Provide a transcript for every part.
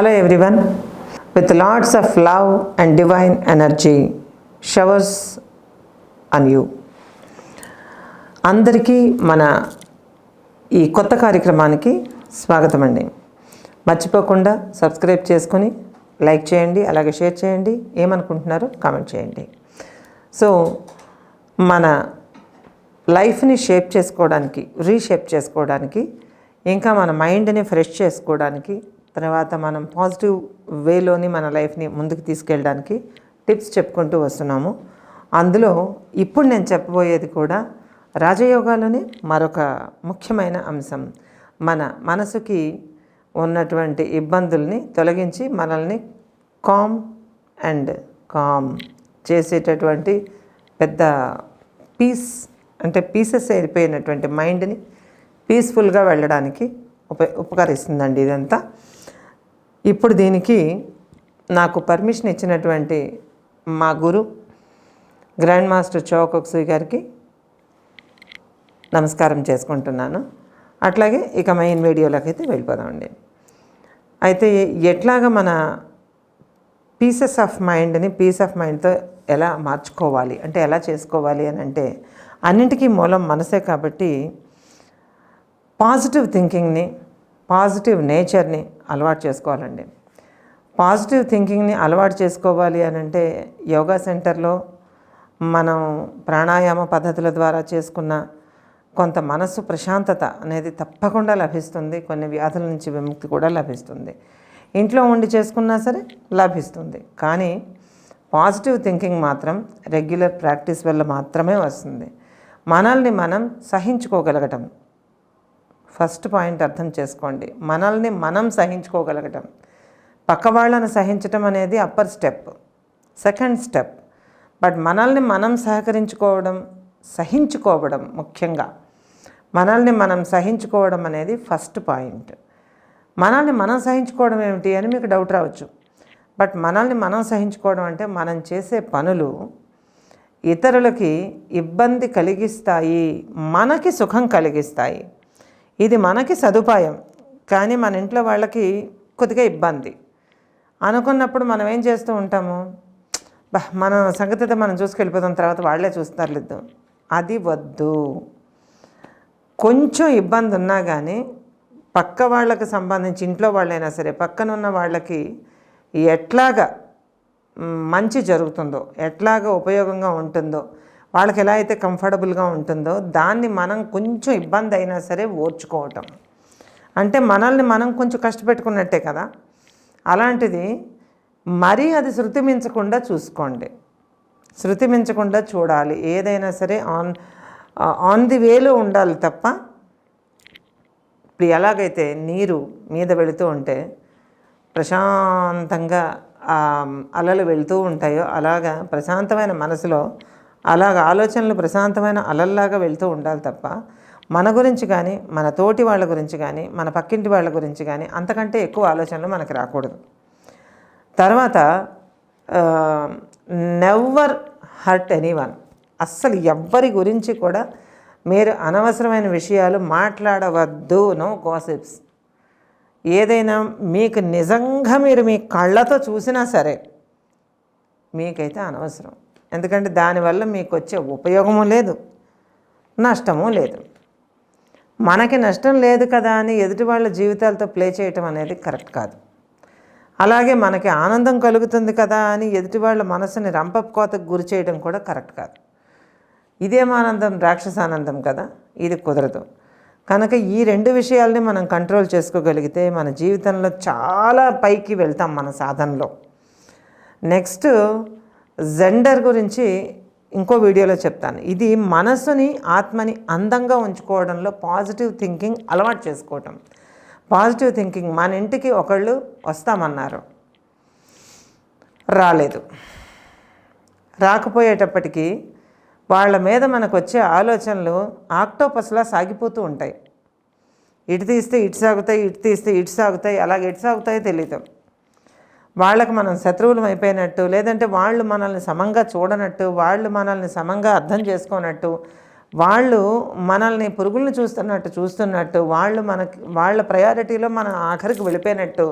Hello everyone with lots of love and divine energy showers on you అందరికీ మన ఈ కొత్త కార్యక్రమానికి స్వాగతం అండి. మర్చిపోకుండా సబ్స్క్రైబ్ చేసుకొని లైక్ చేయండి అలాగే షేర్ చేయండి ఏమనుకుంటున్నారో కామెంట్ చేయండి. సో మన లైఫ్ని షేప్ చేసుకోవడానికి రీషేప్ చేసుకోవడానికి ఇంకా మన మైండ్ని ఫ్రెష్ చేసుకోవడానికి తర్వాత మనం పాజిటివ్ వేలోని మన లైఫ్ని ముందుకు తీసుకెళ్ళడానికి టిప్స్ చెప్పుకుంటూ వస్తున్నాము. అందులో ఇప్పుడు నేను చెప్పబోయేది కూడా రాజయోగాలోని మరొక ముఖ్యమైన అంశం. మన మనసుకి ఉన్నటువంటి ఇబ్బందుల్ని తొలగించి మనల్ని కామ్ అండ్ కామ్ చేసేటటువంటి పెద్ద పీస్ అంటే పీసెస్ అయిపోయినటువంటి మైండ్ని పీస్ఫుల్గా వెళ్ళడానికి ఉప ఉపకరిస్తుందండి ఇదంతా. ఇప్పుడు దీనికి నాకు పర్మిషన్ ఇచ్చినటువంటి మా గురు గ్రాండ్ మాస్టర్ చౌకొక్సీ గారికి నమస్కారం చేసుకుంటున్నాను. అట్లాగే ఇక మెయిన్ వీడియోలోకి అయితే వెళ్ళిపోదామండి. అయితే ఎట్లాగా మన పీసెస్ ఆఫ్ మైండ్ని పీస్ ఆఫ్ మైండ్తో ఎలా మార్చుకోవాలి అంటే ఎలా చేసుకోవాలి అని అంటే అన్నింటికీ మూలం మనసే కాబట్టి పాజిటివ్ థింకింగ్ని పాజిటివ్ నేచర్ని అలవాటు చేసుకోవాలండి. పాజిటివ్ థింకింగ్ని అలవాటు చేసుకోవాలి అని అంటే యోగా సెంటర్లో మనం ప్రాణాయామ పద్ధతుల ద్వారా చేసుకున్న కొంత మనస్సు ప్రశాంతత అనేది తప్పకుండా లభిస్తుంది. కొన్ని వ్యాధుల నుంచి విముక్తి కూడా లభిస్తుంది. ఇంట్లో ఉండి చేసుకున్నా సరే లభిస్తుంది. కానీ పాజిటివ్ థింకింగ్ మాత్రం రెగ్యులర్ ప్రాక్టీస్ వల్ల మాత్రమే వస్తుంది. మనల్ని మనం సహించుకోగలగటం ఫస్ట్ పాయింట్ అర్థం చేసుకోండి. మనల్ని మనం సహించుకోగలగటం. పక్క వాళ్ళని సహించటం అనేది upper step second step but మనల్ని మనం సహకరించుకోవడం సహించుకోవడం ముఖ్యంగా. మనల్ని మనం సహించుకోవడం అనేది ఫస్ట్ పాయింట్ మనల్ని మనం సహించుకోవడం ఏమిటి అని మీకు డౌట్ రావచ్చు. బట్ మనల్ని మనం సహించుకోవడం అంటే మనం చేసే పనులు ఇతరులకి ఇబ్బంది కలిగిస్తాయి మనకి సుఖం కలిగిస్తాయి. ఇది మనకి సదుపాయం కానీ మన ఇంట్లో వాళ్ళకి కొద్దిగా ఇబ్బంది. అనుకున్నప్పుడు మనం ఏం చేస్తూ ఉంటాము? బా మన సంగతి అయితే మనం చూసుకెళ్ళిపోతాం తర్వాత వాళ్ళే చూస్తారులేదు అది వద్దు. కొంచెం ఇబ్బంది ఉన్నా కానీ పక్క వాళ్ళకి సంబంధించి ఇంట్లో వాళ్ళైనా సరే పక్కన ఉన్న వాళ్ళకి ఎట్లాగా మంచి జరుగుతుందో ఎట్లాగా ఉపయోగంగా ఉంటుందో వాళ్ళకి ఎలా అయితే కంఫర్టబుల్గా ఉంటుందో దాన్ని మనం కొంచెం ఇబ్బంది అయినా సరే ఓర్చుకోవటం. అంటే మనల్ని మనం కొంచెం కష్టపెట్టుకున్నట్టే కదా. అలాంటిది మరీ అది శృతి మించకుండా చూసుకోండి. శృతి మించకుండా చూడాలి. ఏదైనా సరే ఆన్ ఆన్ ది వేలో ఉండాలి తప్ప ఇప్పుడు ఎలాగైతే నీరు మీద వెళుతూ ఉంటే ప్రశాంతంగా అలలు వెళుతూ ఉంటాయో అలాగా ప్రశాంతమైన మనసులో అలాగ ఆలోచనలు ప్రశాంతమైన అలల్లాగా వెళ్తూ ఉండాలి తప్ప మన గురించి కానీ మన తోటి వాళ్ళ గురించి కానీ మన పక్కింటి వాళ్ళ గురించి కానీ అంతకంటే ఎక్కువ ఆలోచనలు మనకు రాకూడదు. తర్వాత నెవర్ హర్ట్ ఎనీవన్ అస్సలు ఎవ్వరి గురించి కూడా మీరు అనవసరమైన విషయాలు మాట్లాడవద్దు నో గాసిప్స్ ఏదైనా మీకు నిజంగా మీరు మీ కళ్ళతో చూసినా సరే మీకైతే అనవసరం. ఎందుకంటే దానివల్ల మీకు వచ్చే ఉపయోగము లేదు నష్టము లేదు. మనకి నష్టం లేదు కదా అని ఎదుటి వాళ్ళ జీవితాలతో ప్లే చేయటం అనేది కరెక్ట్ కాదు. అలాగే మనకి ఆనందం కలుగుతుంది కదా అని ఎదుటి వాళ్ళ మనసుని రంపకోతకు గురి చేయడం కూడా కరెక్ట్ కాదు. ఇదేం ఆనందం? రాక్షసానందం కదా? ఇది కుదరదు. కనుక ఈ రెండు విషయాల్ని మనం కంట్రోల్ చేసుకోగలిగితే మన జీవితంలో చాలా పైకి వెళ్తాం మన సాధనలో. నెక్స్ట్ జెండర్ గురించి ఇంకో వీడియోలో చెప్తాను. ఇది మనసుని ఆత్మని అందంగా ఉంచుకోవడంలో పాజిటివ్ థింకింగ్ అలవాటు చేసుకోవటం. పాజిటివ్ థింకింగ్ మన ఇంటికి ఒకళ్ళు వస్తామన్నారు. రాలేదు. రాకపోయేటప్పటికీ వాళ్ళ మీద మనకు వచ్చే ఆలోచనలు ఆక్టోపస్లా సాగిపోతూ ఉంటాయి. ఇటు తీస్తే ఇటు సాగుతాయి ఇటు తీస్తే ఇటు సాగుతాయి అలాగే ఇటు సాగుతాయో తెలియదు వాళ్ళకి మనం శత్రువులం అయిపోయినట్టు లేదంటే వాళ్ళు మనల్ని సమంగా చూడనట్టు వాళ్ళు మనల్ని సమంగా అర్థం చేసుకోనట్టు వాళ్ళు మనల్ని పురుగుల్ని చూస్తున్నట్టు చూస్తున్నట్టు వాళ్ళు మనకి వాళ్ళ ప్రయారిటీలో మనం ఆఖరికి వెళ్ళిపోయినట్టు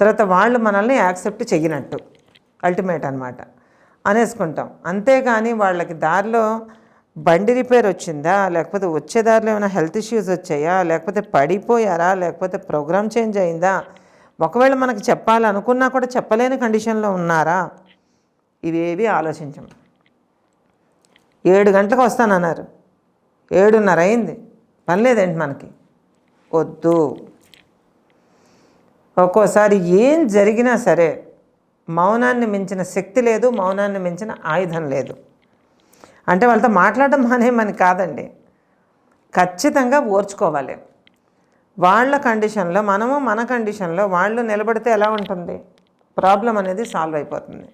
తర్వాత వాళ్ళు మనల్ని యాక్సెప్ట్ చెయ్యనట్టు అల్టిమేట్ అనమాట అనేసుకుంటాం. అంతేగాని వాళ్ళకి దారిలో బండి రిపేర్ వచ్చిందా? లేకపోతే వచ్చే దారిలో ఏమైనా హెల్త్ ఇష్యూస్ వచ్చాయా? లేకపోతే పడిపోయారా? లేకపోతే ప్రోగ్రామ్ చేంజ్ అయిందా? ఒకవేళ మనకి చెప్పాలనుకున్నా కూడా చెప్పలేని కండిషన్లో ఉన్నారా? ఇవేవి ఆలోచించం ఏడు గంటలకు వస్తానన్నారు. ఏడున్నర అయింది. పని లేదేంటి మనకి? వద్దు. ఒక్కోసారి ఏం జరిగినా సరే మౌనాన్ని మించిన శక్తి లేదు మౌనాన్ని మించిన ఆయుధం లేదు. అంటే వాళ్ళతో మాట్లాడడం మానేమని కాదండి. ఖచ్చితంగా ఓర్చుకోవాలి. వాళ్ళ కండిషన్లో మనము మన కండిషన్లో వాళ్ళు నిలబడితే ఎలా ఉంటుంది? ప్రాబ్లం అనేది సాల్వ్ అయిపోతుంది.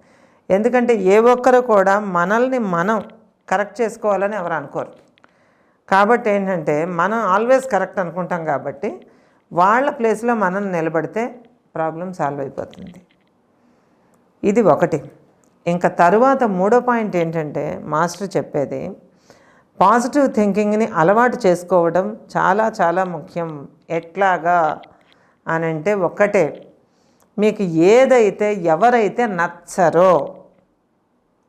ఎందుకంటే ఏ ఒక్కరు కూడా మనల్ని మనం కరెక్ట్ చేసుకోవాలని ఎవరు అనుకోరు. కాబట్టి ఏంటంటే మనం ఆల్వేస్ కరెక్ట్ అనుకుంటాం కాబట్టి వాళ్ళ ప్లేస్లో మనం నిలబడితే ప్రాబ్లం సాల్వ్ అయిపోతుంది. ఇది ఒకటి. ఇంకా తరువాత మూడో పాయింట్ ఏంటంటే మాస్టర్ చెప్పేది పాజిటివ్ థింకింగ్ని అలవాటు చేసుకోవడం చాలా చాలా ముఖ్యం. ఎట్లాగా అని అంటే ఒక్కటే మీకు ఏదైతే ఎవరైతే నచ్చరో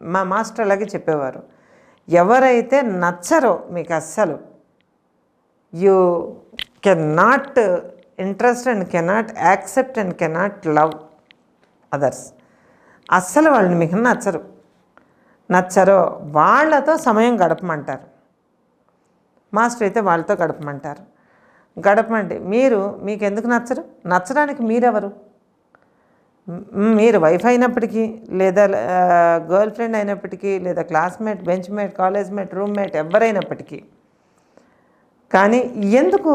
మా మాస్టర్ అలాగే చెప్పేవారు ఎవరైతే నచ్చరో మీకు అస్సలు you can not interest and cannot accept and cannot love others. అస్సలు వాళ్ళని మీకు నచ్చరు. నచ్చరో వాళ్ళతో సమయం గడపమంటారు. మాస్టర్ అయితే వాళ్ళతో గడపమంటారు. గడపమండి మీరు మీకు ఎందుకు నచ్చరు? నచ్చడానికి మీరెవరు? మీరు వైఫ్ అయినప్పటికీ లేదా గర్ల్ ఫ్రెండ్ అయినప్పటికీ లేదా classmate bench mate college mate roommate ఎవరైనప్పటికీ. కానీ ఎందుకు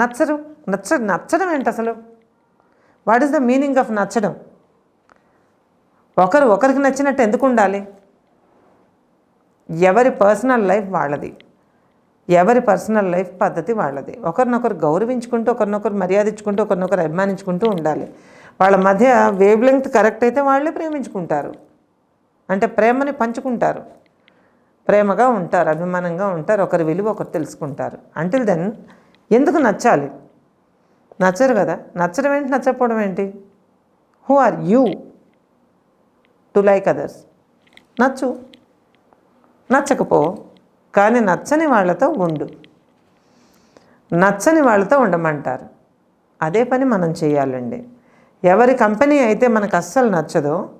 నచ్చరు? నచ్చ నచ్చడం ఏంటి అసలు? What is the meaning of నచ్చడం? ఒకరు ఒకరికి నచ్చినట్టు ఎందుకు ఉండాలి? ఎవరి పర్సనల్ లైఫ్ వాళ్ళది. ఎవరి పర్సనల్ లైఫ్ పద్ధతి వాళ్ళది. ఒకరినొకరు గౌరవించుకుంటూ ఒకరినొకరు మర్యాదించుకుంటూ ఒకరినొకరు అభిమానించుకుంటూ ఉండాలి. వాళ్ళ మధ్య వేవ్ లెంగ్త్ కరెక్ట్ అయితే వాళ్ళే ప్రేమించుకుంటారు. అంటే ప్రేమని పంచుకుంటారు. ప్రేమగా ఉంటారు అభిమానంగా ఉంటారు ఒకరి విలువ ఒకరు తెలుసుకుంటారు. అంటిల్ దెన్ ఎందుకు నచ్చాలి? నచ్చరు కదా? నచ్చడం ఏంటి నచ్చకపోవడం ఏంటి? Who are you to like others నచ్చు. నచ్చకపో. కానీ నచ్చని వాళ్ళతో ఉండు. నచ్చని వాళ్ళతో ఉండమంటారు. అదే పని మనం చేయాలండి. ఎవరి కంపెనీ అయితే మనకు అస్సలు నచ్చదో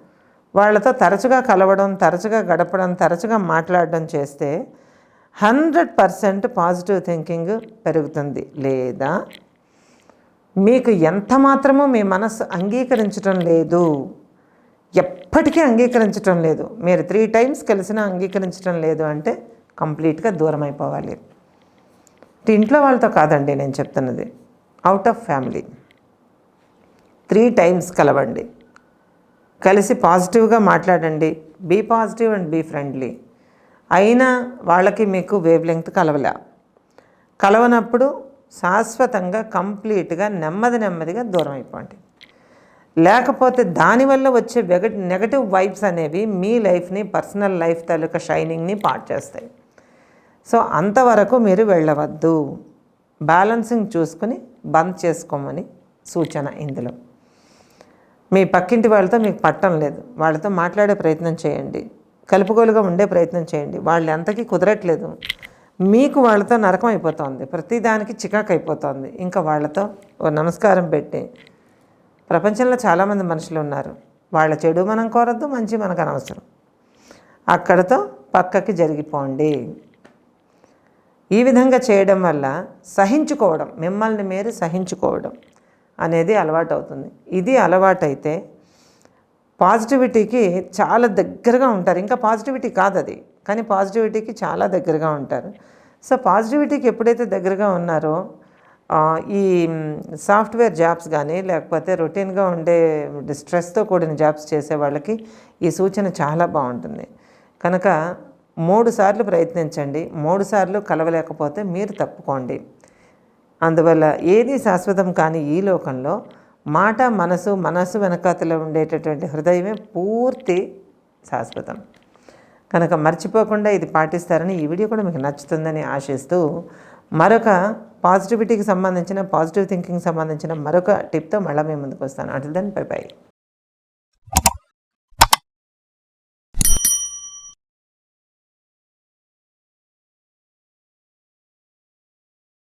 వాళ్ళతో తరచుగా కలవడం తరచుగా గడపడం తరచుగా మాట్లాడడం చేస్తే హండ్రెడ్ పర్సెంట్ పాజిటివ్ థింకింగ్ పెరుగుతుంది. లేదా మీకు ఎంత మాత్రమో మీ మనస్సు అంగీకరించడం లేదు. ఎప్పటికీ అంగీకరించడం లేదు. మీరు త్రీ టైమ్స్ కలిసినా అంగీకరించడం లేదు అంటే కంప్లీట్గా దూరం అయిపోవాలి ఇంట్లో వాళ్ళతో కాదండి నేను చెప్తున్నది. Out of family three times కలవండి. కలిసి పాజిటివ్గా మాట్లాడండి. Be positive and be friendly అయినా వాళ్ళకి మీకు వేవ్ లెంగ్త్ కలవలే. కలవనప్పుడు శాశ్వతంగా కంప్లీట్గా నెమ్మది నెమ్మదిగా దూరం అయిపోండి లేకపోతే దానివల్ల వచ్చే నెగటివ్ వైబ్స్ అనేవి మీ లైఫ్ని పర్సనల్ లైఫ్ తాలూకా షైనింగ్ని పాట్ చేస్తాయి. సో అంతవరకు మీరు వెళ్ళవద్దు. బ్యాలెన్సింగ్ చూసుకుని బంద్ చేసుకోమని సూచన ఇందులో. మీ పక్కింటి వాళ్ళతో మీకు పట్టం లేదు. వాళ్ళతో మాట్లాడే ప్రయత్నం చేయండి. కలుపుగోలుగా ఉండే ప్రయత్నం చేయండి. వాళ్ళు ఎంతకీ కుదరట్లేదు. మీకు వాళ్ళతో నరకం అయిపోతుంది. ప్రతిదానికి చికాకు అయిపోతుంది. ఇంకా వాళ్ళతో ఓ నమస్కారం పెట్టి ప్రపంచంలో చాలామంది మనుషులు ఉన్నారు. వాళ్ళ చెడు మనం కోరద్దు మంచి మనకు అనవసరం. అక్కడతో పక్కకి జరిగిపోండి. ఈ విధంగా చేయడం వల్ల సహించుకోవడం మిమ్మల్ని మీరు సహించుకోవడం అనేది అలవాటు అవుతుంది ఇది అలవాటైతే పాజిటివిటీకి చాలా దగ్గరగా ఉంటారు. ఇంకా పాజిటివిటీ కాదు అది కానీ పాజిటివిటీకి చాలా దగ్గరగా ఉంటారు. సో పాజిటివిటీకి ఎప్పుడైతే దగ్గరగా ఉన్నారో ఈ సాఫ్ట్వేర్ జాబ్స్ కానీ లేకపోతే రొటీన్గా ఉండే స్ట్రెస్తో కూడిన జాబ్స్ చేసే వాళ్ళకి ఈ సూచన చాలా బాగుంటుంది. కనుక మూడు సార్లు ప్రయత్నించండి. మూడు సార్లు కలవలేకపోతే మీరు తప్పుకోండి. అందువల్ల ఏది శాశ్వతం కాని ఈ లోకంలో మాట మనసు మనసు వెనకాతలో ఉండేటటువంటి హృదయమే పూర్తి శాశ్వతం. కనుక మర్చిపోకుండా ఇది పాటిస్తారని ఈ వీడియో కూడా మీకు నచ్చుతుందని ఆశిస్తూ మరొక పాజిటివిటీకి సంబంధించిన పాజిటివ్ థింకింగ్ సంబంధించిన మరొక టిప్తో మళ్ళీ మేము ముందుకు వస్తాను. అటు దెన్ బై బై